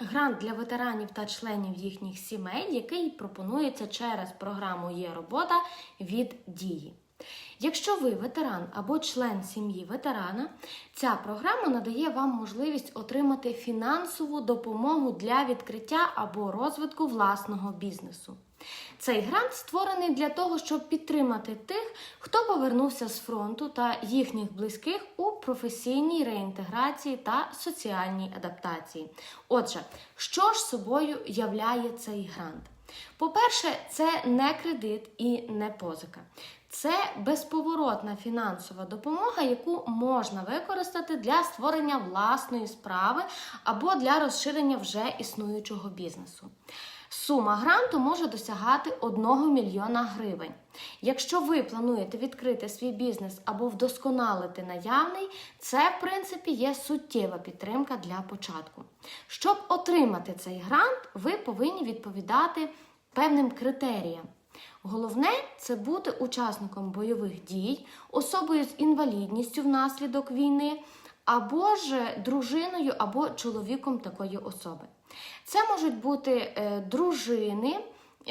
Грант для ветеранів та членів їхніх сімей, який пропонується через програму Є робота від дії. Якщо ви ветеран або член сім'ї ветерана, ця програма надає вам можливість отримати фінансову допомогу для відкриття або розвитку власного бізнесу. Цей грант створений для того, щоб підтримати тих, хто повернувся з фронту та їхніх близьких у професійній реінтеграції та соціальній адаптації. Отже, що ж собою являє цей грант? По-перше, це не кредит і не позика. Це безповоротна фінансова допомога, яку можна використати для створення власної справи або для розширення вже існуючого бізнесу. Сума гранту може досягати 1 мільйона гривень. Якщо ви плануєте відкрити свій бізнес або вдосконалити наявний, це в принципі є суттєва підтримка для початку. Щоб отримати цей грант, ви повинні відповідати певним критеріям. Головне це бути учасником бойових дій, особою з інвалідністю внаслідок війни, або ж дружиною або чоловіком такої особи. Це можуть бути е, дружини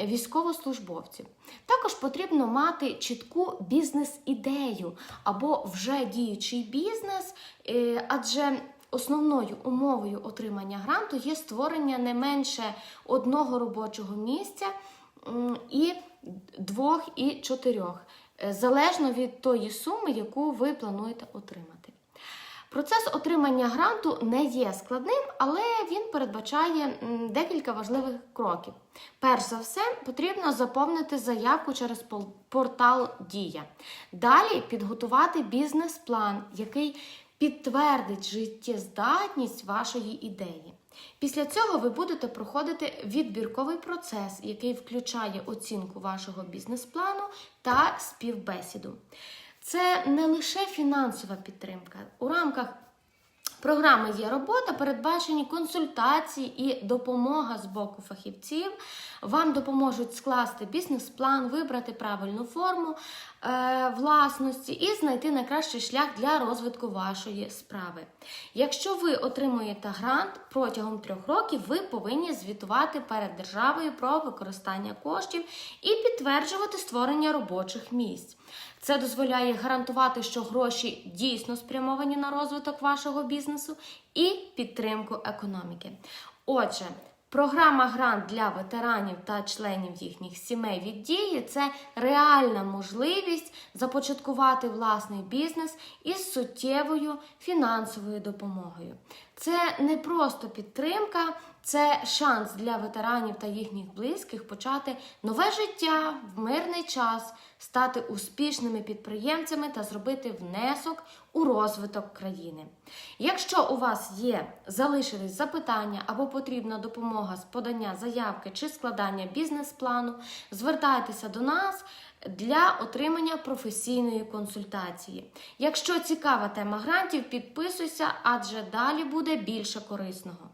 військовослужбовців. Також потрібно мати чітку бізнес-ідею або вже діючий бізнес, е, адже Основною умовою отримання гранту є створення не менше одного робочого місця і двох і чотирьох, е, залежно від тої суми, яку ви плануєте отримати. Процес отримання гранту не є складним, але він передбачає декілька важливих кроків. Перш за все, потрібно заповнити заявку через портал Дія. Далі підготувати бізнес-план, який підтвердить життєздатність вашої ідеї. Після цього ви будете проходити відбірковий процес, який включає оцінку вашого бізнес-плану та співбесіду. Це не лише фінансова підтримка. У рамках програми є робота, передбачені консультації і допомога з боку фахівців. Вам допоможуть скласти бізнес-план, вибрати правильну форму е, власності і знайти найкращий шлях для розвитку вашої справи. Якщо ви отримуєте грант протягом трьох років, ви повинні звітувати перед державою про використання коштів і підтверджувати створення робочих місць. Це дозволяє гарантувати, що гроші дійсно спрямовані на розвиток вашого бізнесу і підтримку економіки. Отже, програма грант для ветеранів та членів їхніх сімей від дії це реальна можливість започаткувати власний бізнес із суттєвою фінансовою допомогою. Це не просто підтримка, це шанс для ветеранів та їхніх близьких почати нове життя в мирний час, стати успішними підприємцями та зробити внесок у розвиток країни. Якщо у вас є залишились запитання або потрібна допомога з подання заявки чи складання бізнес-плану, звертайтеся до нас для отримання професійної консультації. Якщо цікава тема грантів, підписуйся, адже далі буде більше корисного.